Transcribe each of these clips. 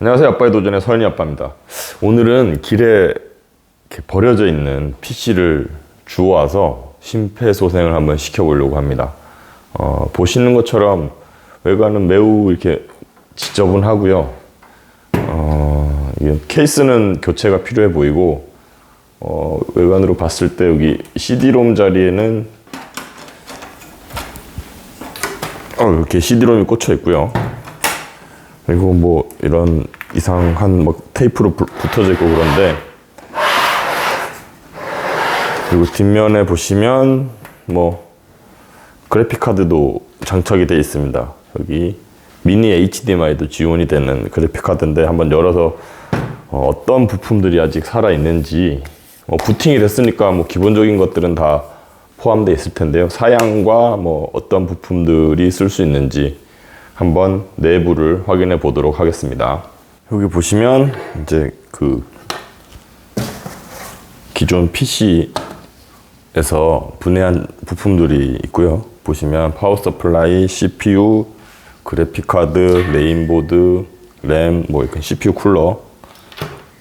안녕하세요. 아빠의 도전의 서현이 아빠입니다. 오늘은 길에 버려져 있는 PC를 주워와서 심폐소생을 한번 시켜보려고 합니다. 어, 보시는 것처럼 외관은 매우 이렇게 지저분하고요. 어, 케이스는 교체가 필요해 보이고 어, 외관으로 봤을 때 여기 CD롬 자리에는 어, 이렇게 CD롬이 꽂혀 있고요. 그리고 뭐 이런 이상한 뭐 테이프로 부- 붙어져 있고 그런데 그리고 뒷면에 보시면 뭐 그래픽 카드도 장착이 되어 있습니다. 여기 미니 HDMI도 지원이 되는 그래픽 카드인데 한번 열어서 어, 어떤 부품들이 아직 살아 있는지 뭐 부팅이 됐으니까 뭐 기본적인 것들은 다 포함되어 있을 텐데요. 사양과 뭐 어떤 부품들이 쓸 수 있는지 한번 내부를 확인해 보도록 하겠습니다. 여기 보시면 이제 그 기존 PC에서 분해한 부품들이 있고요. 보시면 파워 서플라이, CPU, 그래픽 카드, 메인보드, 램, 뭐 이렇게 CPU 쿨러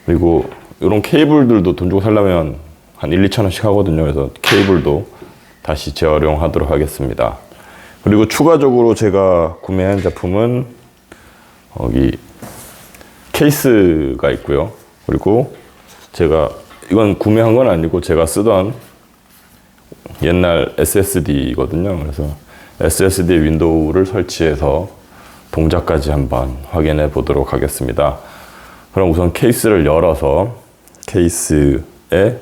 그리고 이런 케이블들도 돈 주고 살려면 한 1, 2천 원씩 하거든요. 그래서 케이블도 다시 재활용하도록 하겠습니다. 그리고 추가적으로 제가 구매한 제품은 여기 케이스가 있고요. 그리고 제가 이건 구매한 건 아니고 제가 쓰던 옛날 SSD거든요. 그래서 SSD 윈도우를 설치해서 동작까지 한번 확인해 보도록 하겠습니다. 그럼 우선 케이스를 열어서 케이스에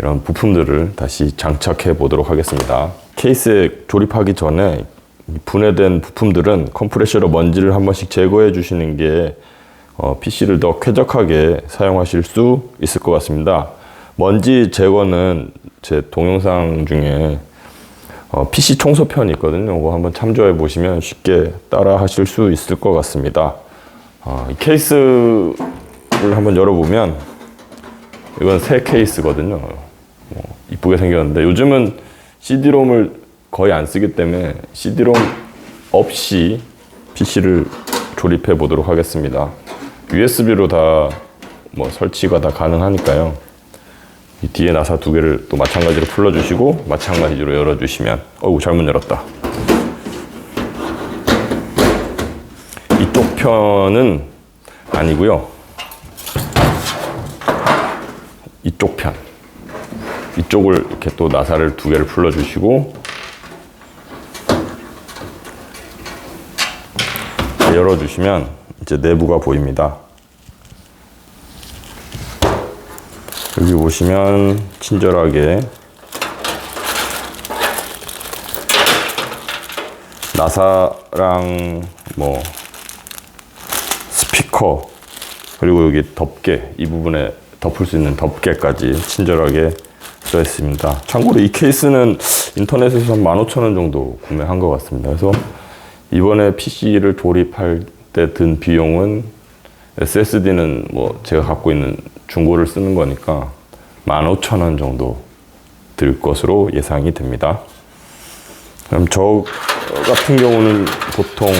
이런 부품들을 다시 장착해 보도록 하겠습니다. 케이스에 조립하기 전에 이 분해된 부품들은 컴프레셔로 먼지를 한 번씩 제거해 주시는 게 어, PC를 더 쾌적하게 사용하실 수 있을 것 같습니다. 먼지 제거는 제 동영상 중에 어, PC 청소 편이 있거든요. 그거 한번 참조해 보시면 쉽게 따라 하실 수 있을 것 같습니다. 어, 이 케이스를 한번 열어보면 이건 새 케이스거든요. 뭐 이쁘게 생겼는데 요즘은 CD롬을 거의 안 쓰기 때문에 CD롬 없이 PC를 조립해 보도록 하겠습니다. USB로 다 뭐 설치가 다 가능하니까요. 이 뒤에 나사 두 개를 또 마찬가지로 풀어주시고 마찬가지로 열어주시면 어우 잘못 열었다. 이쪽 편은 아니고요. 이쪽 편. 이쪽을 이렇게 또 나사를 두 개를 풀어주시고 열어주시면 이제 내부가 보입니다. 여기 보시면 친절하게 나사랑 뭐 스피커 그리고 여기 덮개 이 부분에 덮을 수 있는 덮개까지 친절하게 써 있습니다. 참고로 이 케이스는 인터넷에서 한 15,000원 정도 구매한 것 같습니다. 그래서 이번에 PC를 조립할 때 든 비용은 SSD는 뭐 제가 갖고 있는 중고를 쓰는 거니까 15,000원 정도 들 것으로 예상이 됩니다. 그럼 저 같은 경우는 보통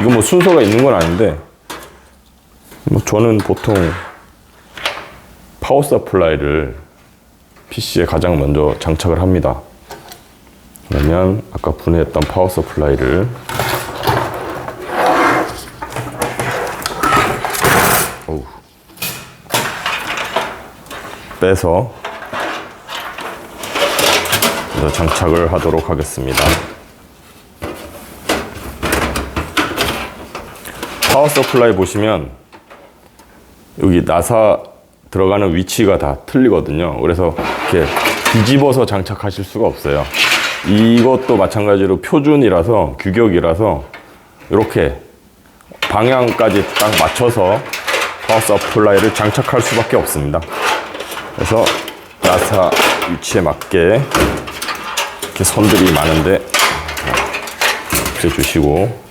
이거 뭐 순서가 있는 건 아닌데 뭐 저는 보통 파워 서플라이를 PC에 가장 먼저 장착을 합니다. 그러면 아까 분해했던 파워 서플라이를. 빼서 먼저 장착을 하도록 하겠습니다. 파워 서플라이 보시면 여기 나사 들어가는 위치가 다 틀리거든요. 그래서 이렇게 뒤집어서 장착하실 수가 없어요. 이것도 마찬가지로 표준이라서 규격이라서 이렇게 방향까지 딱 맞춰서 파워 서플라이를 장착할 수밖에 없습니다. 그래서 나사 위치에 맞게 이렇게 선들이 많은데 붙여주시고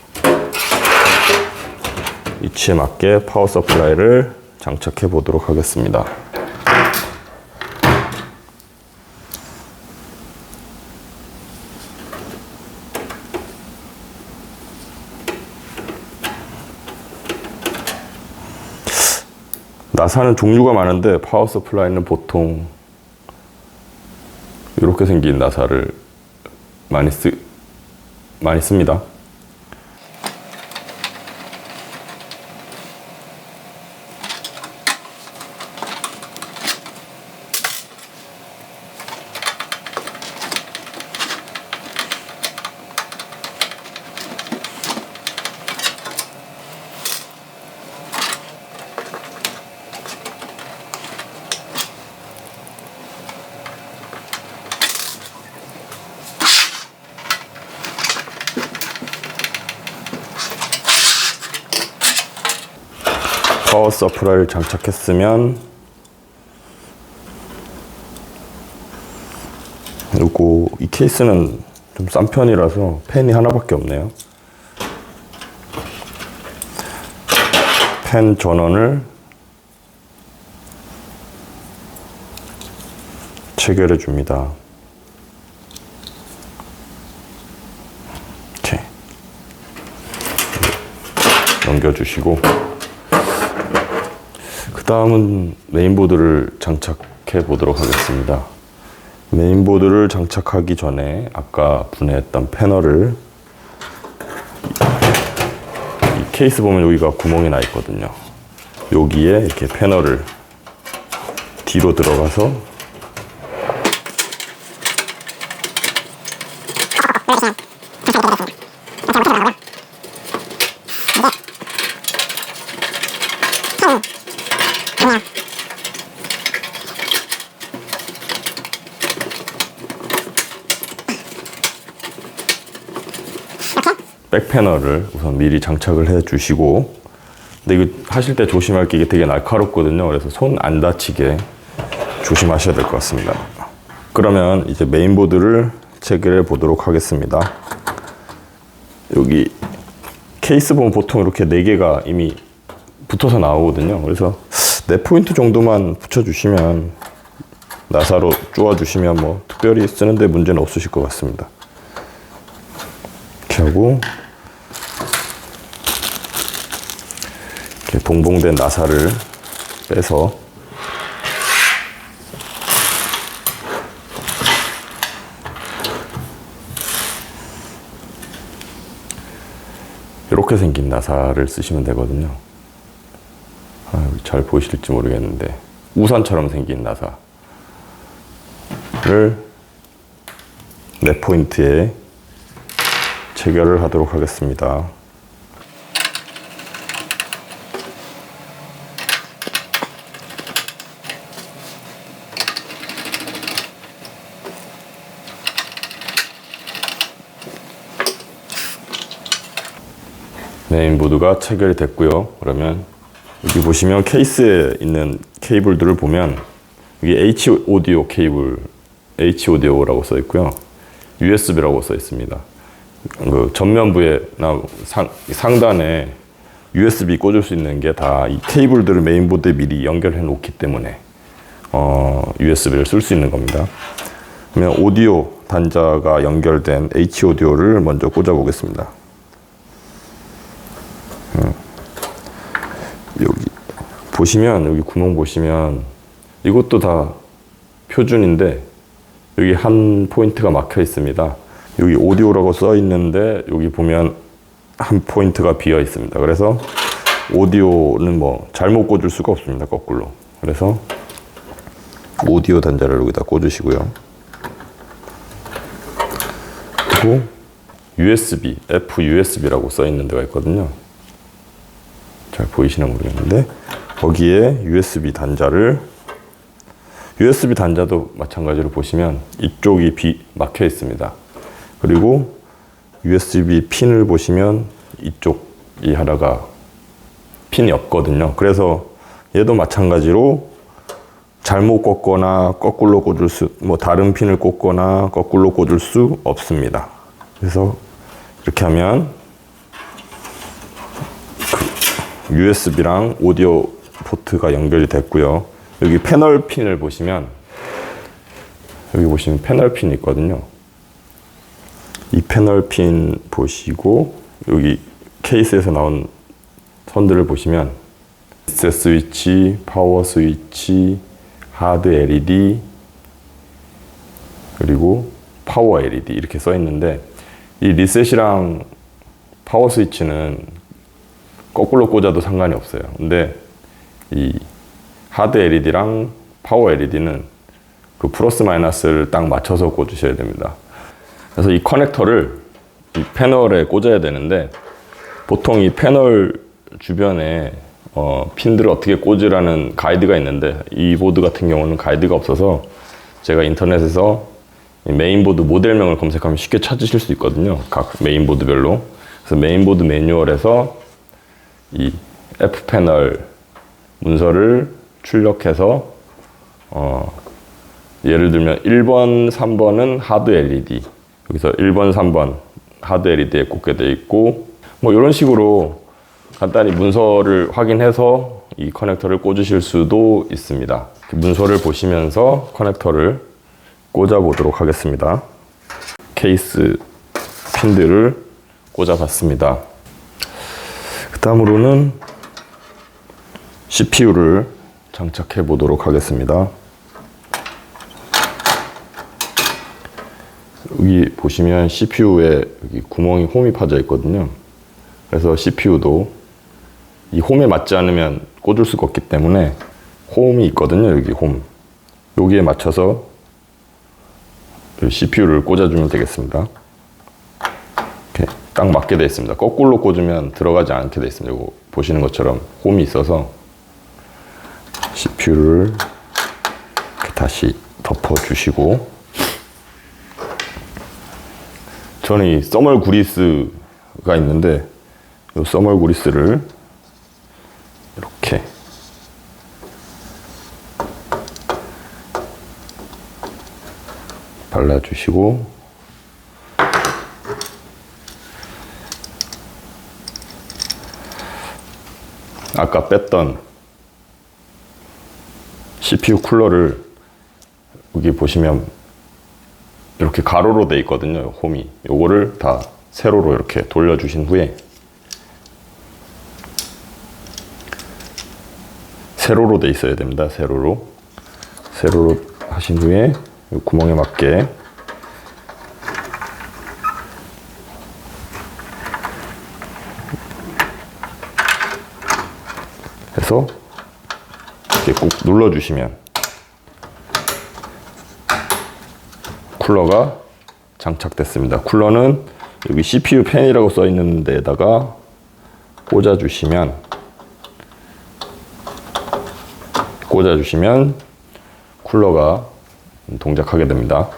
위치에 맞게 파워 서플라이를 장착해 보도록 하겠습니다. 나사는 종류가 많은데 파워 서플라이는 보통 이렇게 생긴 나사를 많이 쓰 많이 씁니다. 파워 서플라이를 장착했으면 요거 이 케이스는 좀 싼 편이라서 펜이 하나밖에 없네요. 펜 전원을 체결해 줍니다. 넘겨주시고 그 다음은 메인보드를 장착해 보도록 하겠습니다. 메인보드를 장착하기 전에 아까 분해했던 패널을 이 케이스 보면 여기가 구멍이 나 있거든요. 여기에 이렇게 패널을 뒤로 들어가서 백 패널을 우선 미리 장착을 해 주시고 근데 이거 하실 때 조심할 게 이게 되게 날카롭거든요. 그래서 손 안 다치게 조심하셔야 될 것 같습니다. 그러면 이제 메인보드를 체결해 보도록 하겠습니다. 여기 케이스 보면 보통 이렇게 네 개가 이미 붙어서 나오거든요. 그래서 네 포인트 정도만 붙여주시면 나사로 쪼아주시면 뭐 특별히 쓰는데 문제는 없으실 것 같습니다. 이렇게 하고 이렇게 동봉된 나사를 빼서 이렇게 생긴 나사를 쓰시면 되거든요. 아, 잘 보이실지 모르겠는데 우산처럼 생긴 나사를 네 포인트에 체결을 하도록 하겠습니다. 메인보드가 체결이 됐고요. 그러면 여기 보시면 케이스에 있는 케이블들을 보면 여기 H 오디오 케이블, H 오디오라고 써 있고요. USB라고 써 있습니다. 그 전면부에나 상, 상단에 USB 꽂을 수 있는 게 다 이 케이블들을 메인보드에 미리 연결해 놓기 때문에 어, USB를 쓸 수 있는 겁니다. 그러면 오디오 단자가 연결된 H 오디오를 먼저 꽂아 보겠습니다. 여기 보시면 여기 구멍 보시면 이것도 다 표준인데 여기 한 포인트가 막혀 있습니다. 여기 오디오라고 써 있는데 여기 보면 한 포인트가 비어 있습니다. 그래서 오디오는 뭐 잘못 꽂을 수가 없습니다. 거꾸로. 그래서 오디오 단자를 여기다 꽂으시고요. 그리고 USB, FUSB라고 써 있는 데가 있거든요. 잘 보이시나 모르겠는데 거기에 USB 단자를 USB 단자도 마찬가지로 보시면 이쪽이 비 막혀 있습니다. 그리고 USB 핀을 보시면 이쪽 이 하나가 핀이 없거든요. 그래서 얘도 마찬가지로 잘못 꽂거나 거꾸로 꽂을 수, 뭐 다른 핀을 꽂거나 거꾸로 꽂을 수 없습니다. 그래서 이렇게 하면 USB랑 오디오 포트가 연결이 됐고요. 여기 패널 핀을 보시면 여기 보시면 패널 핀이 있거든요. 이 패널 핀 보시고 여기 케이스에서 나온 선들을 보시면 리셋 스위치, 파워 스위치, 하드 LED, 그리고 파워 LED 이렇게 써 있는데 이 리셋이랑 파워 스위치는 거꾸로 꽂아도 상관이 없어요. 근데 이 하드 LED랑 파워 LED는 그 플러스 마이너스를 딱 맞춰서 꽂으셔야 됩니다. 그래서 이 커넥터를 이 패널에 꽂아야 되는데 보통 이 패널 주변에 어, 핀들을 어떻게 꽂으라는 가이드가 있는데 이 보드 같은 경우는 가이드가 없어서 제가 인터넷에서 이 메인보드 모델명을 검색하면 쉽게 찾으실 수 있거든요. 각 메인보드별로. 그래서 메인보드 매뉴얼에서 이 F 패널 문서를 출력해서 어, 예를 들면 1번, 3번은 하드 LED. 여기서 1번, 3번 하드 LED에 꽂게 돼 있고 뭐 이런 식으로 간단히 문서를 확인해서 이 커넥터를 꽂으실 수도 있습니다. 문서를 보시면서 커넥터를 꽂아 보도록 하겠습니다. 케이스 핀들을 꽂아 봤습니다. 그 다음으로는 CPU를 장착해 보도록 하겠습니다. 여기 보시면 CPU에 여기 구멍이 홈이 파져 있거든요. 그래서 CPU도 이 홈에 맞지 않으면 꽂을 수가 없기 때문에 홈이 있거든요. 여기 홈. 여기에 맞춰서 CPU를 꽂아주면 되겠습니다. 딱 맞게 되어 있습니다. 거꾸로 꽂으면 들어가지 않게 되어 있습니다. 보시는 것처럼 홈이 있어서 CPU를 다시 덮어주시고 저는 이 써멀 구리스가 있는데 이 써멀 구리스를 이렇게 발라주시고 아까 뺐던 CPU 쿨러를 여기 보시면 이렇게 가로로 돼 있거든요. 홈이. 요거를 다 세로로 이렇게 돌려주신 후에 세로로 돼 있어야 됩니다. 세로로. 세로로 하신 후에 이 구멍에 맞게 해서 이렇게 꾹 눌러주시면 쿨러가 장착됐습니다. 쿨러는 여기 CPU 팬이라고 써 있는 데다가 꽂아주시면 꽂아주시면 쿨러가 동작하게 됩니다.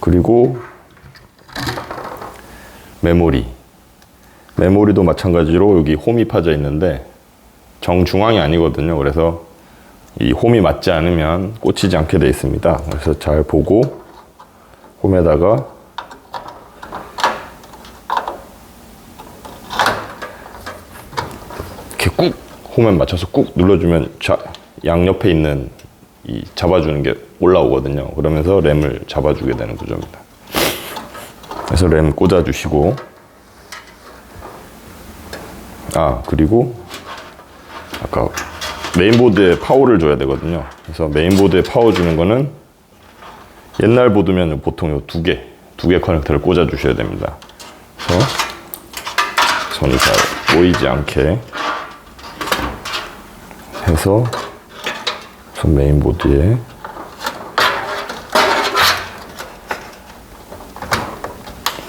그리고 메모리 메모리도 마찬가지로 여기 홈이 파져 있는데 정중앙이 아니거든요. 그래서 이 홈이 맞지 않으면 꽂히지 않게 되어 있습니다. 그래서 잘 보고 홈에다가 이렇게 꾹 홈에 맞춰서 꾹 눌러주면 자, 양옆에 있는 이 잡아주는 게 올라오거든요. 그러면서 램을 잡아주게 되는 구조입니다. 그래서 램 꽂아주시고 아 그리고 아까 메인보드에 파워를 줘야 되거든요. 그래서 메인보드에 파워 주는 거는 옛날 보드면 보통 요두 개, 두 개 커넥터를 꽂아 주셔야 됩니다. 그래서 손이 잘 보이지 않게 해서 손 메인보드에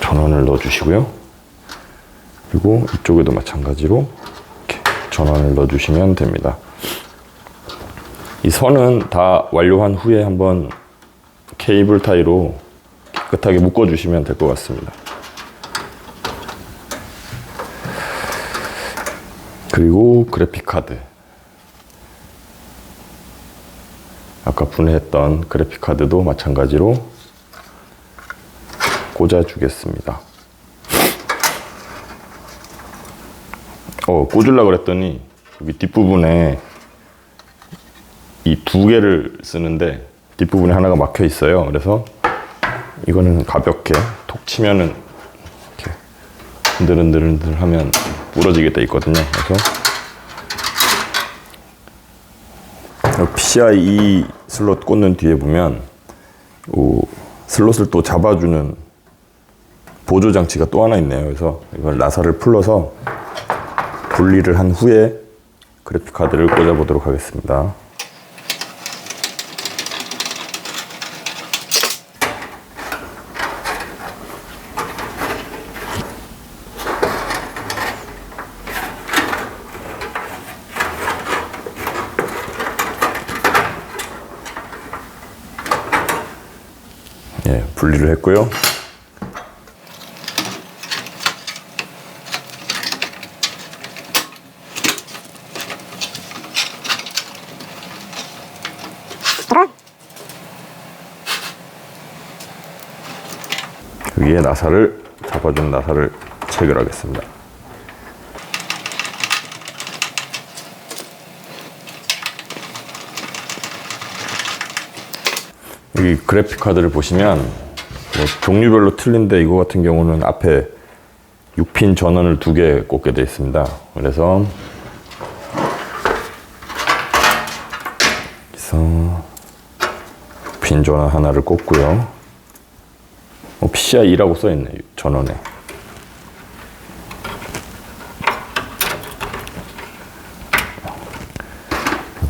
전원을 넣어 주시고요. 그리고 이쪽에도 마찬가지로 전원을 넣어 주시면 됩니다. 이 선은 다 완료한 후에 한번 케이블 타이로 깨끗하게 묶어 주시면 될 것 같습니다. 그리고 그래픽 카드. 아까 분해했던 그래픽 카드도 마찬가지로 꽂아 주겠습니다. 어, 꽂으려고 그랬더니 여기 뒷부분에 이 두 개를 쓰는데 뒷부분에 하나가 막혀 있어요. 그래서 이거는 가볍게 톡 치면은 이렇게 흔들흔들흔들 하면 부러지게 돼 있거든요. 그래서 PCI E 슬롯 꽂는 뒤에 보면 오, 슬롯을 또 잡아주는 보조 장치가 또 하나 있네요. 그래서 이걸 나사를 풀러서 분리를 한 후에 그래픽 카드를 꽂아 보도록 하겠습니다. 예, 분리를 했고요. 여기에 나사를 잡아준 나사를 체결하겠습니다. 여기 그래픽 카드를 보시면 뭐 종류별로 틀린데 이거 같은 경우는 앞에 6핀 전원을 두 개 꽂게 되어 있습니다. 그래서 여기서 핀 전원 하나를 꽂고요. 어, PCI-E라고 써있네 전원에.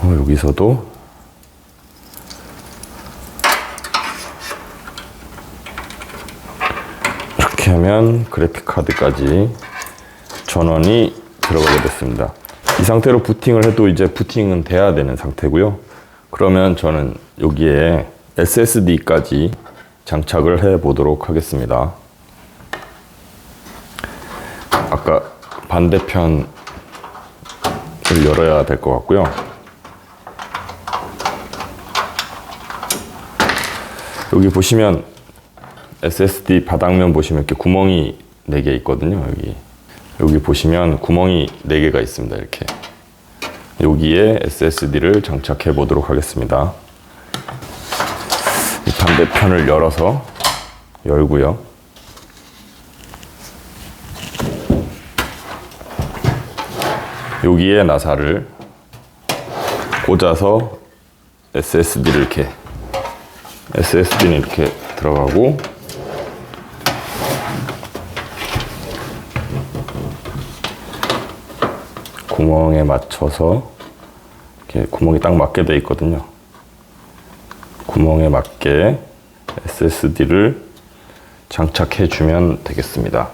그리고 여기서도 이렇게 하면 그래픽 카드까지 전원이 들어가게 됐습니다. 이 상태로 부팅을 해도 이제 부팅은 돼야 되는 상태고요. 그러면 저는 여기에 SSD까지 장착을 해 보도록 하겠습니다. 아까 반대편을 열어야 될 것 같고요. 여기 보시면 SSD 바닥면 보시면 이렇게 구멍이 4개 있거든요. 여기. 여기 보시면 구멍이 4개가 있습니다. 이렇게. 여기에 SSD를 장착해 보도록 하겠습니다. 이 반대편을 열어서 열고요. 여기에 나사를 꽂아서 SSD를 이렇게 SSD는 이렇게 들어가고 구멍에 맞춰서 이렇게 구멍이 딱 맞게 돼 있거든요. 구멍에 맞게 SSD를 장착해 주면 되겠습니다.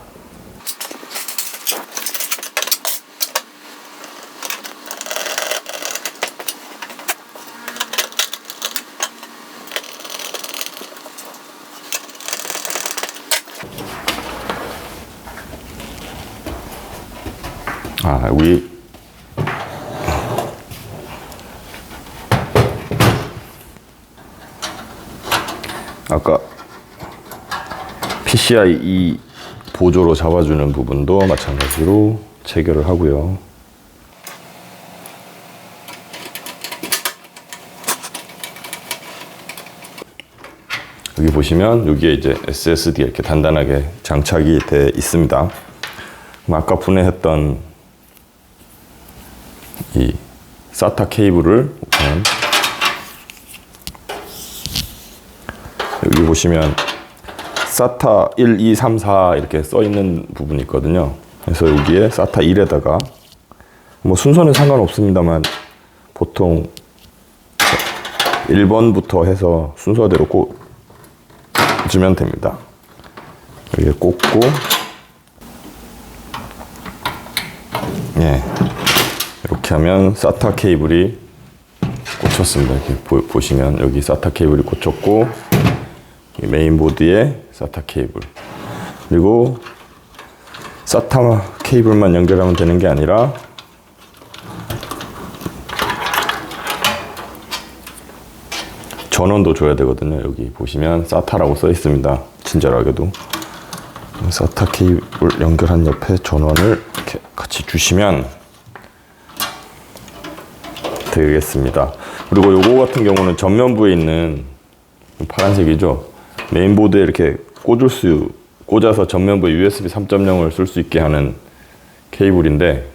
아, 여 아까 PCI E 보조로 잡아주는 부분도 마찬가지로 체결을 하고요. 여기 보시면 여기에 이제 SSD 이렇게 단단하게 장착이 돼 있습니다. 아까 분해했던 이 SATA 케이블을 여기 보시면 SATA 1, 2, 3, 4 이렇게 써 있는 부분이 있거든요. 그래서 여기에 SATA 1에다가 뭐 순서는 상관없습니다만 보통 1번부터 해서 순서대로 꽂으면 됩니다. 여기에 꽂고 예 이렇게 하면 SATA 케이블이 꽂혔습니다. 이렇게 보, 보시면 여기 SATA 케이블이 꽂혔고 이 메인보드에 SATA 케이블 그리고 SATA 케이블만 연결하면 되는 게 아니라 전원도 줘야 되거든요. 여기 보시면 SATA라고 써 있습니다. 친절하게도 SATA 케이블 연결한 옆에 전원을 이렇게 같이 주시면 되겠습니다. 그리고 요거 같은 경우는 전면부에 있는 파란색이죠. 메인보드에 이렇게 꽂을 수 꽂아서 전면부에 USB 3.0을 쓸 수 있게 하는 케이블인데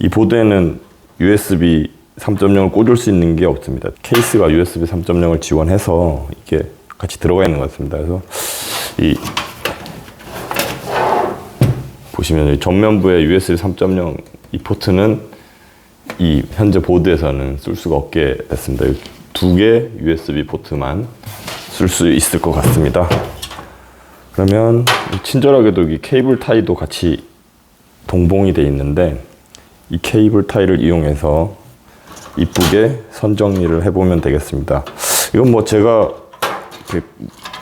이 보드에는 USB 3.0을 꽂을 수 있는 게 없습니다. 케이스가 USB 3.0을 지원해서 이게 같이 들어가 있는 것 같습니다. 그래서 이 보시면 이 전면부의 USB 3.0 이 포트는 이 현재 보드에서는 쓸 수가 없게 됐습니다. 두 개 USB 포트만 쓸 수 있을 것 같습니다. 그러면 친절하게도 이 케이블 타이도 같이 동봉이 돼 있는데 이 케이블 타이를 이용해서 이쁘게 선 정리를 해보면 되겠습니다. 이건 뭐 제가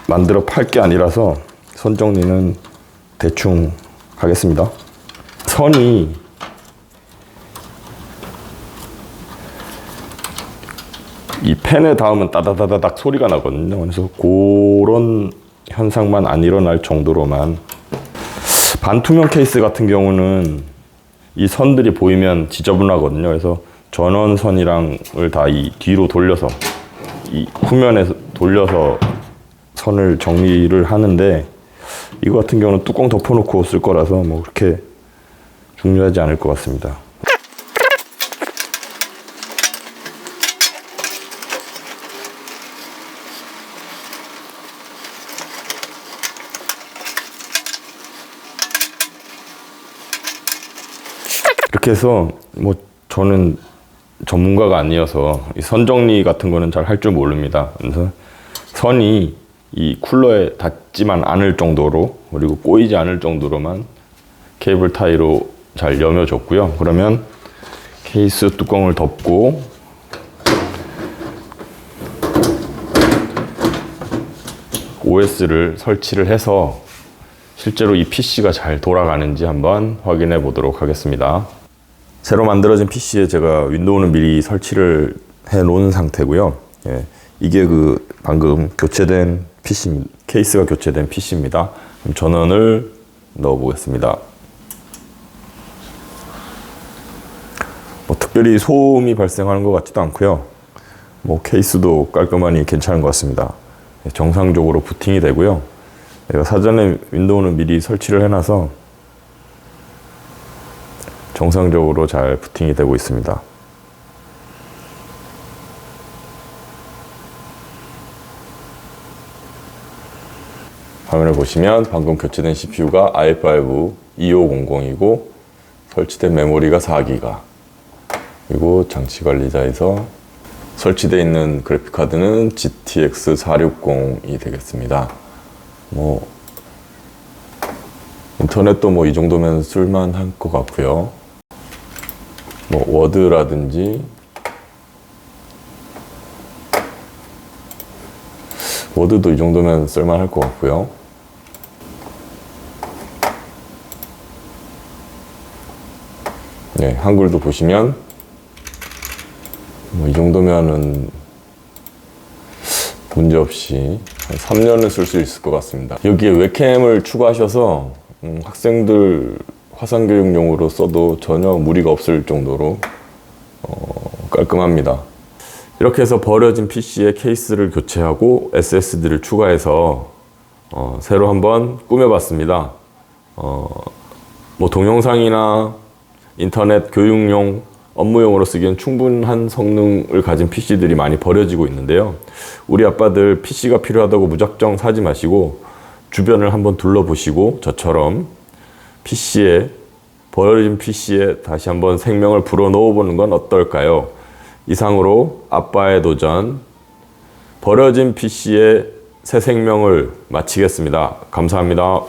만들어 팔 게 아니라서 선 정리는 대충 하겠습니다. 선이 이 펜에 닿으면 따다다다닥 소리가 나거든요. 그래서 그런 현상만 안 일어날 정도로만 반투명 케이스 같은 경우는 이 선들이 보이면 지저분하거든요. 그래서 전원선이랑을 다 이 뒤로 돌려서 이 후면에 돌려서 선을 정리를 하는데 이거 같은 경우는 뚜껑 덮어놓고 쓸 거라서 뭐 그렇게 중요하지 않을 것 같습니다. 해서 뭐 저는 전문가가 아니어서 이선 정리 같은 거는 잘 할 줄 모릅니다. 그래서 선이 이 쿨러에 닿지만 않을 정도로 그리고 꼬이지 않을 정도로만 케이블 타이로 잘 여며줬고요. 그러면 케이스 뚜껑을 덮고 OS를 설치를 해서 실제로 이 PC가 잘 돌아가는지 한번 확인해 보도록 하겠습니다. 새로 만들어진 PC에 제가 윈도우는 미리 설치를 해 놓은 상태고요. 예, 이게 그 방금 교체된 PC, 케이스가 교체된 PC입니다. 그럼 전원을 넣어 보겠습니다. 뭐 특별히 소음이 발생하는 것 같지도 않고요. 뭐 케이스도 깔끔하니 괜찮은 것 같습니다. 예, 정상적으로 부팅이 되고요. 내가 사전에 윈도우는 미리 설치를 해놔서 정상적으로 잘 부팅이 되고 있습니다. 화면을 보시면 방금 교체된 CPU가 i5 2500이고 설치된 메모리가 4기가 그리고 장치 관리자에서 설치되어 있는 그래픽 카드는 GTX 460이 되겠습니다. 뭐 인터넷도 뭐 이 정도면 쓸만할 것 같고요. 뭐 워드라든지 워드도 이 정도면 쓸만할 것 같고요. 네, 한글도 보시면 뭐 이 정도면은 문제 없이 한 3년은 쓸 수 있을 것 같습니다. 여기에 웹캠을 추가하셔서 음, 학생들 화상교육용으로 써도 전혀 무리가 없을 정도로 어, 깔끔합니다. 이렇게 해서 버려진 PC의 케이스를 교체하고 SSD를 추가해서 어, 새로 한번 꾸며봤습니다. 어, 뭐 동영상이나 인터넷 교육용 업무용으로 쓰기엔 충분한 성능을 가진 PC들이 많이 버려지고 있는데요. 우리 아빠들 PC가 필요하다고 무작정 사지 마시고 주변을 한번 둘러보시고 저처럼 PC에 버려진 PC에 다시 한번 생명을 불어넣어 보는 건 어떨까요? 이상으로 아빠의 도전 버려진 PC의 새 생명을 마치겠습니다. 감사합니다.